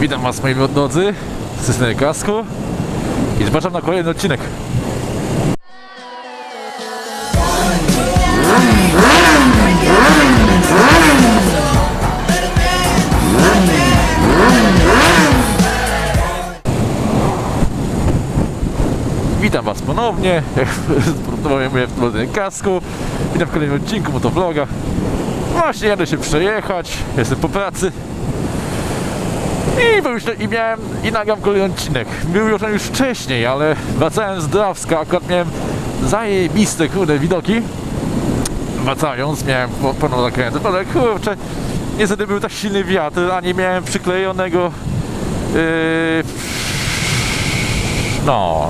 Witam Was moi drodzy z systemem kasku i zapraszam na kolejny odcinek. Witam Was ponownie, jak sportowałem w tym kasku. Witam w kolejnym odcinku motovloga. Właśnie jadę się przejechać, jestem po pracy. I pomyślę, i miałem, i nagram kolejny odcinek. Był już on już wcześniej, ale wracałem z Drawska, akurat miałem zajebiste, kurde, widoki. Wracając, miałem po- pełną zakrętę, ale kurczę, niestety był tak silny wiatr, a nie miałem przyklejonego yy, no,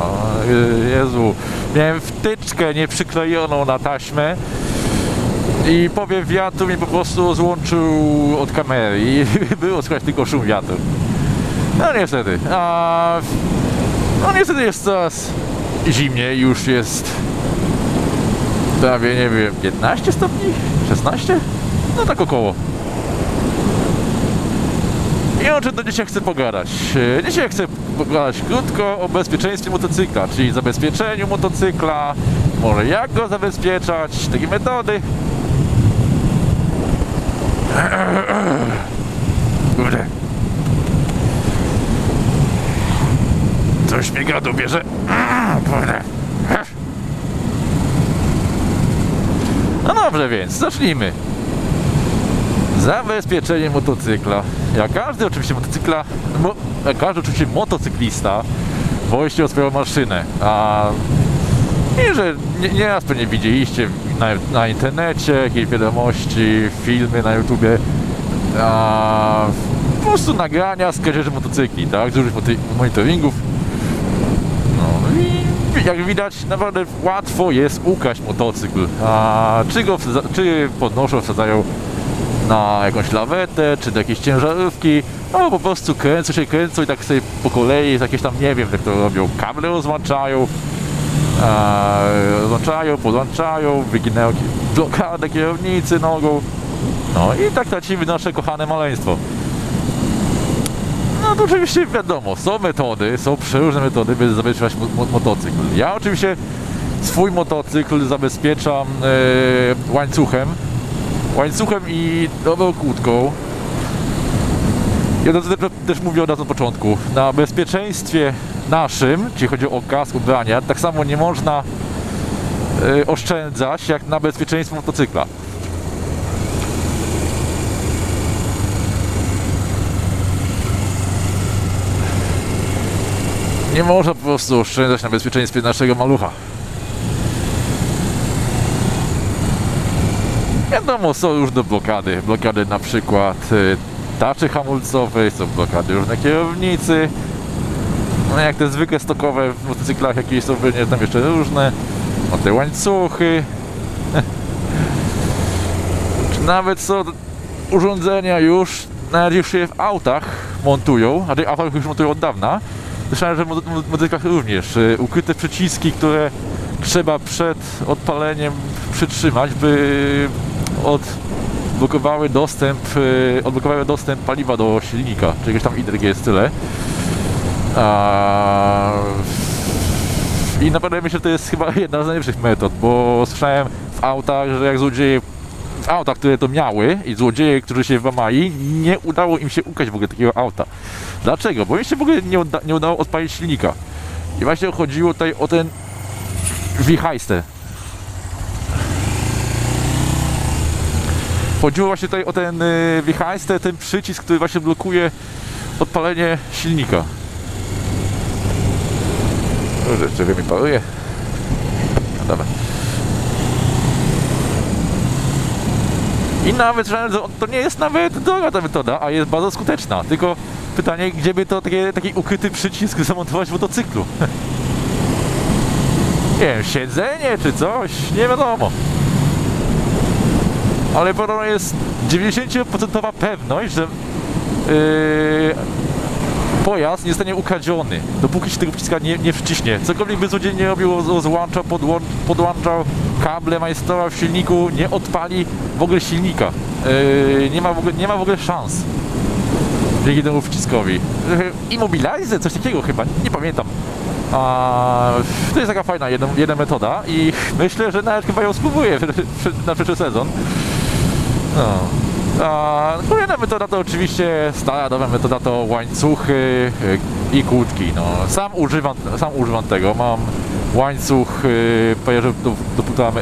yy, Jezu, miałem wtyczkę nieprzyklejoną na taśmę i powiew wiatru mnie po prostu złączył od kamery i było słychać tylko szum wiatru. No niestety, a no niestety jest coraz zimniej, już jest prawie, nie wiem, 15 stopni? 16? No tak około. I o czym to dzisiaj chcę pogadać? E, Dzisiaj chcę pogadać krótko o bezpieczeństwie motocykla, czyli zabezpieczeniu motocykla, może jak go zabezpieczać, takie metody. Kurde. Coś mnie gadu bierze. Kurde. No dobrze więc, zacznijmy. Zabezpieczenie motocykla. Jak każdy oczywiście motocykla, mo, jak każdy oczywiście motocyklista wości o swoją maszynę. A i że nie, nieraz pewnie widzieliście na, na internecie jakieś wiadomości, filmy na YouTubie, a, po prostu nagrania z kradzieży motocykli, tak, z różnych monitoringów. No i jak widać, naprawdę łatwo jest ukraść motocykl. A czy go czy podnoszą, wsadzają na jakąś lawetę, czy do jakiejś ciężarówki, albo po prostu kręcą się, kręcą i tak sobie po kolei, jakieś tam, nie wiem jak to robią, kable rozłączają, e, rozłączają, podłączają, wyginają ki- blokadę kierownicy nogą. No i tak tracimy nasze kochane maleństwo. No to oczywiście wiadomo, są metody, są przeróżne metody, by zabezpieczać mo- mo- motocykl. Ja oczywiście swój motocykl zabezpieczam e, łańcuchem, łańcuchem i dobrą kłódką. Ja to też, razu na początku. Na bezpieczeństwie naszym, jeśli chodzi o kask ubrania, tak samo nie można y, oszczędzać jak na bezpieczeństwo motocykla. Nie można po prostu oszczędzać na bezpieczeństwie naszego malucha. Wiadomo, są różne blokady. Blokady na przykład y, tarczy hamulcowej, są blokady różne kierownicy. No jak te zwykłe stokowe w motocyklach jakieś są pewnie tam jeszcze różne. O te łańcuchy. Czy nawet są urządzenia już, nawet już się w autach montują, a tych autach już montują od dawna. Słyszałem, że w moto- w motocyklach również y, ukryte przyciski, które trzeba przed odpaleniem przytrzymać, by odblokowały dostęp, y, odblokowały dostęp paliwa do silnika, czy jakieś tam IDRG jest tyle. A... I naprawdę myślę, że to jest chyba jedna z najlepszych metod, bo słyszałem w autach, że jak złodzieje w autach, które to miały i złodzieje, którzy się włamali, nie udało im się ukraść w ogóle takiego auta. Dlaczego? Bo im się w ogóle nie, uda, nie udało odpalić silnika. I właśnie chodziło tutaj o ten wichajster. Chodziło właśnie tutaj o ten y, wichajster, ten przycisk, który właśnie blokuje odpalenie silnika. Dobrze, mi paruje. No dobra. I nawet, że to nie jest nawet droga ta metoda, a jest bardzo skuteczna. Tylko pytanie, gdzie by to takie, taki ukryty przycisk zamontować w motocyklu? nie wiem, siedzenie czy coś, nie wiadomo. Ale podobno jest 90% pewność, że yy, pojazd nie zostanie ukradziony, dopóki się tego przyciska nie, nie przyciśnie. Cokolwiek by nie robił, rozłączał, podłą, podłączał kable, majstrował w silniku, nie odpali w ogóle silnika. Yy, nie, ma w ogóle, nie ma w ogóle szans. dzięki temu wciskowi. E, Immobilizer, coś takiego chyba, nie pamiętam. A, to jest taka fajna jedna, jedna metoda i myślę, że nawet chyba ją spróbuję na przyszły sezon. No. A kolejna metoda to oczywiście stara dobra metoda to łańcuchy y, i kłódki. No, sam, używam, sam używam tego. Mam łańcuch y, pojeżdżę do, do półtora, me,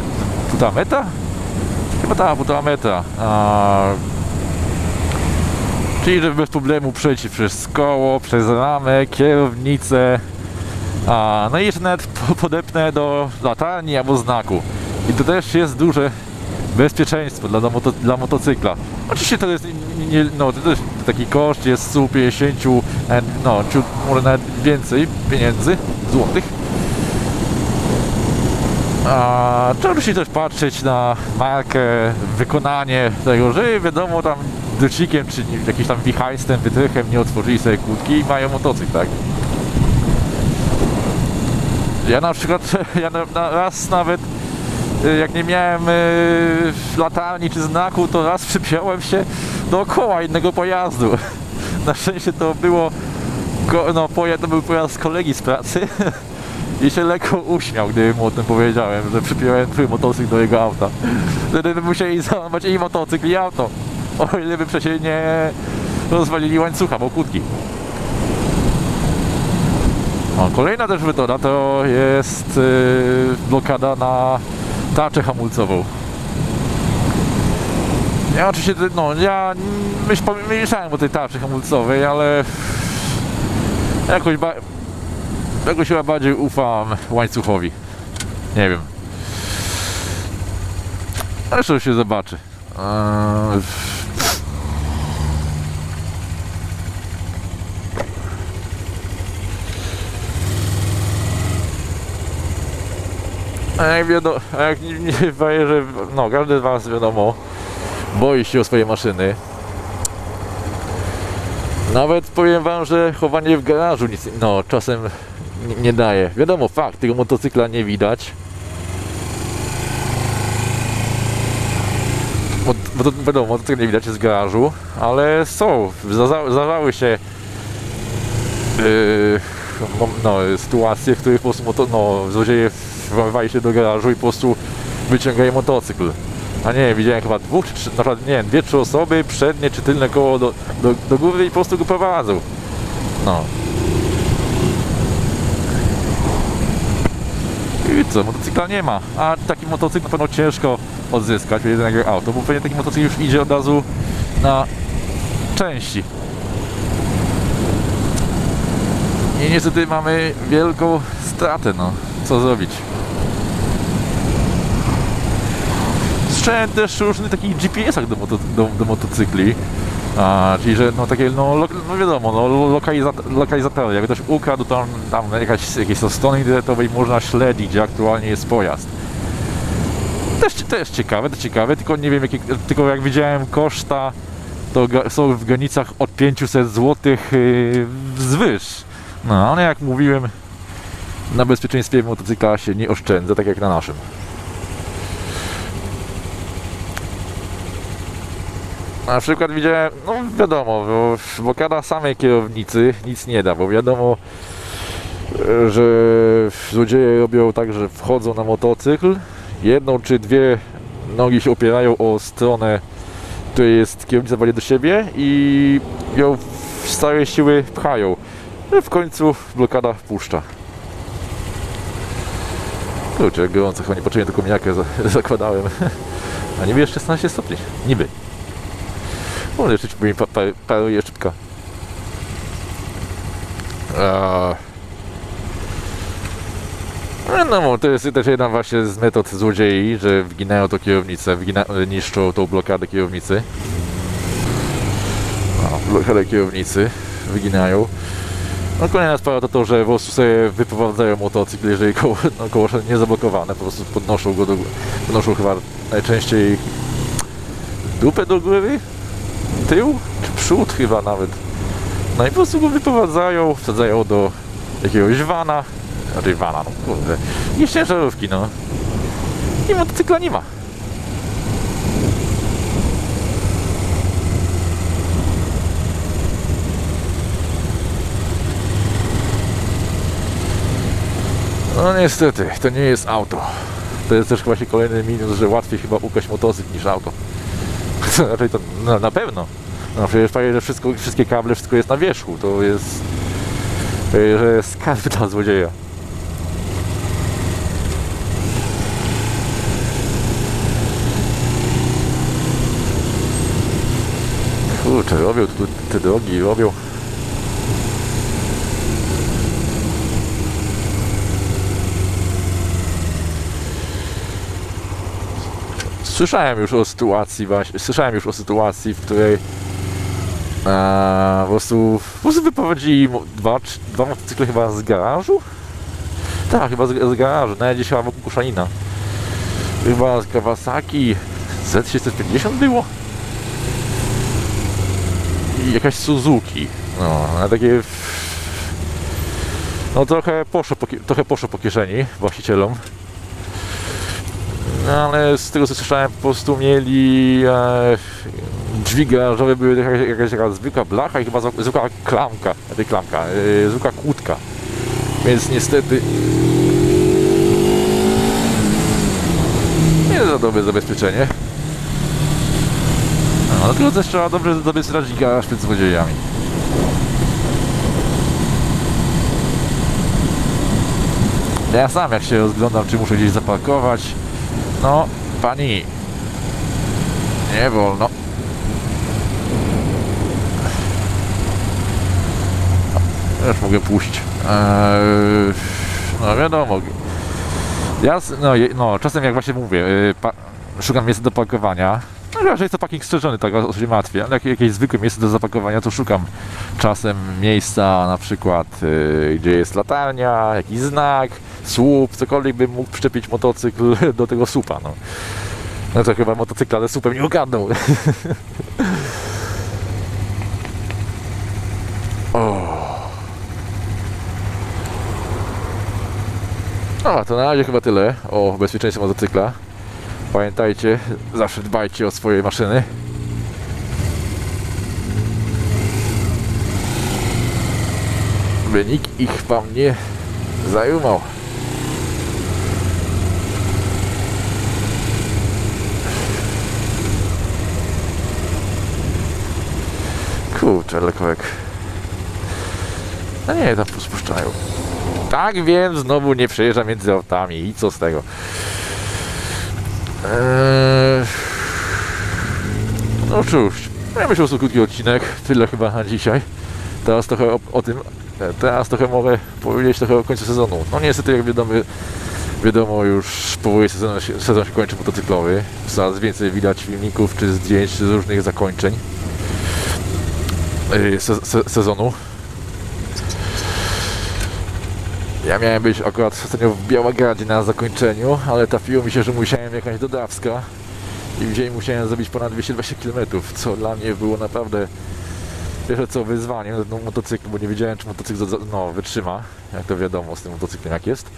półtora metra? Chyba tak, półtora metra. A, czyli żeby bez problemu przejść przez koło, przez ramę, kierownicę. A, no i jeszcze nawet po- podepnę do latarni albo znaku. I to też jest duże bezpieczeństwo dla, moto, dla motocykla. Oczywiście to jest nie- no, to też taki koszt jest 150, e, no, ciut, może nawet więcej pieniędzy, złotych. A trzeba oczywiście też patrzeć na markę, wykonanie tego, że wiadomo tam docikiem czy jakimś tam wichajstem, wytrychem nie otworzyli sobie kłódki i mają motocykl, tak? Ja na przykład, ja na, na raz nawet jak nie miałem y, latarni czy znaku, to raz przypiąłem się dookoła innego pojazdu. Na szczęście to było, no pojazd, to był pojazd kolegi z pracy i się lekko uśmiał, gdy mu o tym powiedziałem, że przypiąłem twój motocykl do jego auta. Wtedy by musieli załamać i motocykl i auto, o ile by przecież nie rozwalili łańcucha, bo kłódki. Kolejna też metoda to jest yy, blokada na tarczę hamulcową. Ja oczywiście, no ja myśl, myślałem o tej tarczy hamulcowej, ale jakoś, ba, jakoś chyba bardziej ufam łańcuchowi. Nie wiem. Zresztą się zobaczy. Eee, A jak wiadomo, a jak nie, nie no każdy z was wiadomo boi się o swoje maszyny. Nawet powiem wam, że chowanie w garażu nic, no czasem nie, nie daje. Wiadomo, fakt, tego motocykla nie widać. Bo, to wiadomo, motocykla nie widać w garażu, ale są, zdarza- zdarzały się yy, no, sytuacje, w których po prostu moto, no, złodzieje włamywali się do garażu i po prostu wyciągają motocykl. A nie, widziałem chyba dwóch, czy trzy, na przykład, nie wiem, dwie, trzy osoby, przednie czy tylne koło do, do, do góry i po prostu go prowadzą. No. I co, motocykla nie ma. A taki motocykl na pewno ciężko odzyskać, jeden jak auto, bo pewnie taki motocykl już idzie od razu na części. I niestety mamy wielką stratę, no. Co zrobić? Słyszałem też różnych takich GPS-ach do, moto, do, do motocykli. A, czyli, że no takie, no, lo, no wiadomo, no, lo- lokalizat, lokalizatory, jak ktoś ukradł, tam, tam jakaś, jakieś strony internetowe i można śledzić, gdzie aktualnie jest pojazd. Też, też ciekawe, to ciekawe, tylko nie wiem, jakie, tylko jak widziałem koszta, to są w granicach od 500 zł yy, wzwyż. No, ale jak mówiłem, na bezpieczeństwie motocykla się nie oszczędza, tak jak na naszym. Na przykład widziałem, no wiadomo, bo blokada samej kierownicy nic nie da, bo wiadomo, że złodzieje robią tak, że wchodzą na motocykl, jedną czy dwie nogi się opierają o stronę, której jest kierownica bardziej do siebie i ją z całej siły pchają. No i w końcu blokada wpuszcza. Kurczę, jak gorąco, chyba nie poczułem, tylko mijakę za, zakładałem. A niby jest 16 stopni. Niby. Może jeszcze pa, paruje szybko. A... No, no, to jest też jedna właśnie z metod złodziei, że wginają to kierownicę, wgina, niszczą tą blokadę kierownicy. A, blokadę kierownicy wyginają. No kolejna sprawa to to, że po prostu sobie wyprowadzają motocykl, jeżeli koło, no, koło nie zablokowane, po prostu podnoszą go do góry. Podnoszą chyba najczęściej dupę do góry, tył czy przód chyba nawet. No i po prostu go wyprowadzają, wsadzają do jakiegoś vana, znaczy vana, no kurde, i ciężarówki, no. I motocykla nie ma. No niestety, to nie jest auto. To jest też właśnie kolejny minus, że łatwiej chyba ukraść motocykl niż auto. Raczej to na pewno. No przecież fajnie, że wszystko, wszystkie kable, wszystko jest na wierzchu. To jest... Że jest skarb dla złodzieja. Kurczę, robią tu te drogi, robią. Słyszałem już o sytuacji właśnie, słyszałem już o sytuacji, w której e, po, prostu, po prostu wyprowadzili dwa, dwa motocykle chyba z garażu? Tak, chyba z, z garażu, nawet gdzieś chyba wokół Koszalina. Chyba z Kawasaki Z650 było? i jakaś Suzuki. No, na takie. No trochę poszło po, trochę poszło po kieszeni właścicielom. No, ale z tego co słyszałem po prostu mieli e, drzwi garażowe były jakaś, jakaś zwykła blacha i chyba zwykła klamka, nie klamka, e, zwykła kłódka. Więc niestety nie za dobre zabezpieczenie. No, tylko też trzeba dobrze zabezpieczyć garaż przed złodziejami. Ja sam jak się rozglądam, czy muszę gdzieś zaparkować. No, pani. Nie wolno. Już mogę puścić. Eee, no wiadomo. Ja, no, no, czasem jak właśnie mówię, pa, szukam miejsca do parkowania. No raczej jest to parking strzeżony, tak o- się martwię, ale jak jakieś zwykłe miejsce do zaparkowania, to szukam czasem miejsca na przykład, yy, gdzie jest latarnia, jakiś znak, słup, cokolwiek bym mógł przyczepić motocykl do tego słupa, no. No to chyba motocykl, ale słupem nie ogarnął. No, to na razie chyba tyle o bezpieczeństwie motocykla. Pamiętajcie, zawsze dbajcie o swoje maszyny. By nikt ich wam nie zajumał. Kurczę, lekowek. No nie, tam spuszczają. Tak wiem, znowu nie przejeżdża między autami i co z tego? Eee... No cóż, ja myślę, że krótki odcinek, tyle chyba na dzisiaj. Teraz trochę o, o tym, e, teraz trochę mogę powiedzieć trochę o końcu sezonu. No niestety jak wiadomo, wiadomo już powoli sezon, się- sezon się kończy motocyklowy. Coraz więcej widać filmików czy zdjęć z różnych zakończeń se, se, sezonu. Ja miałem być akurat ostatnio w Białogradzie na zakończeniu, ale trafiło mi się, że musiałem jakaś dodawska i w dzień musiałem zrobić ponad 220 km, co dla mnie było naprawdę pierwsze co wyzwanie no, motocykl, bo nie wiedziałem czy motocykl no, wytrzyma, jak to wiadomo z tym motocyklem jak jest.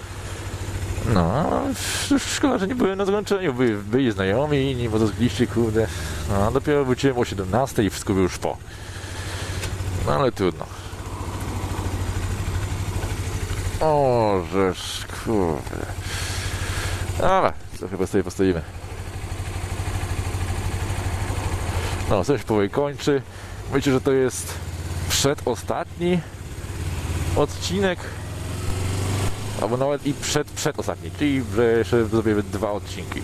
No, sz- szkoda, że nie byłem na zakończeniu, byli, byli znajomi, inni motocykliści, kurde. No, dopiero wróciłem o 17 i wszystko było już po. No ale trudno. O, żeż, kurde. Dobra, to chyba sobie postawimy. No, coś powoli kończy. Myślę, że to jest przedostatni odcinek. Albo nawet i przed, przedostatni, czyli że jeszcze zrobimy dwa odcinki.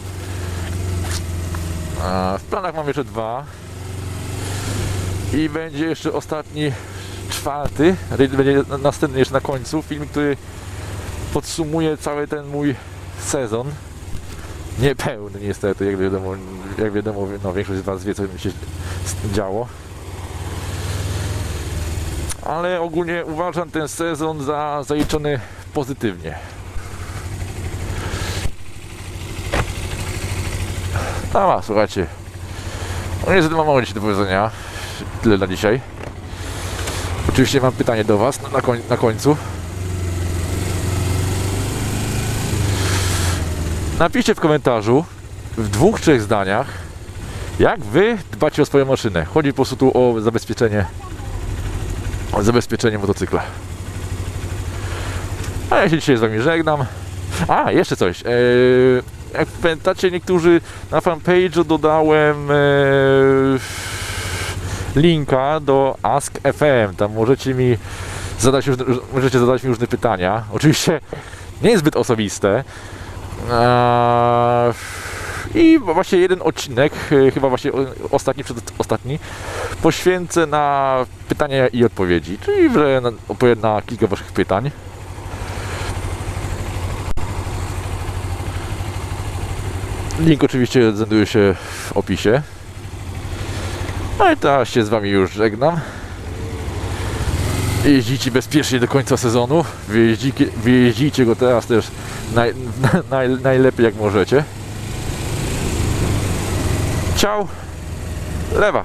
A w planach mam jeszcze dwa. I będzie jeszcze ostatni, czwarty, będzie na- następny jeszcze na końcu, film, który podsumuje cały ten mój sezon. Niepełny niestety, jak wiadomo, jak wiadomo no, większość z Was wie, co mi się działo. Ale ogólnie uważam ten sezon za zaliczony pozytywnie. Dobra, słuchajcie. No niestety mam mało do powiedzenia. Tyle na dzisiaj. Oczywiście mam pytanie do Was na, koń, na końcu. Napiszcie w komentarzu w dwóch, trzech zdaniach, jak Wy dbacie o swoją maszynę. Chodzi po prostu tu o zabezpieczenie, o zabezpieczenie motocykla. A ja się dzisiaj z Wami żegnam. A, jeszcze coś. E, jak pamiętacie, niektórzy na fanpage'u dodałem e, linka do Ask FM. Tam możecie mi zadać, możecie zadać mi różne pytania. Oczywiście nie jest zbyt osobiste. Eee, I właśnie jeden odcinek, e, chyba właśnie ostatni, przedostatni, poświęcę na pytania i odpowiedzi, czyli że odpowiem na kilka waszych pytań. Link oczywiście znajduje się w opisie. No i teraz się z wami już żegnam. Jeździcie bezpiecznie do końca sezonu. Wyjeździcie, wyjeździcie go teraz też naj, naj, najlepiej jak możecie. Ciao. Lewa.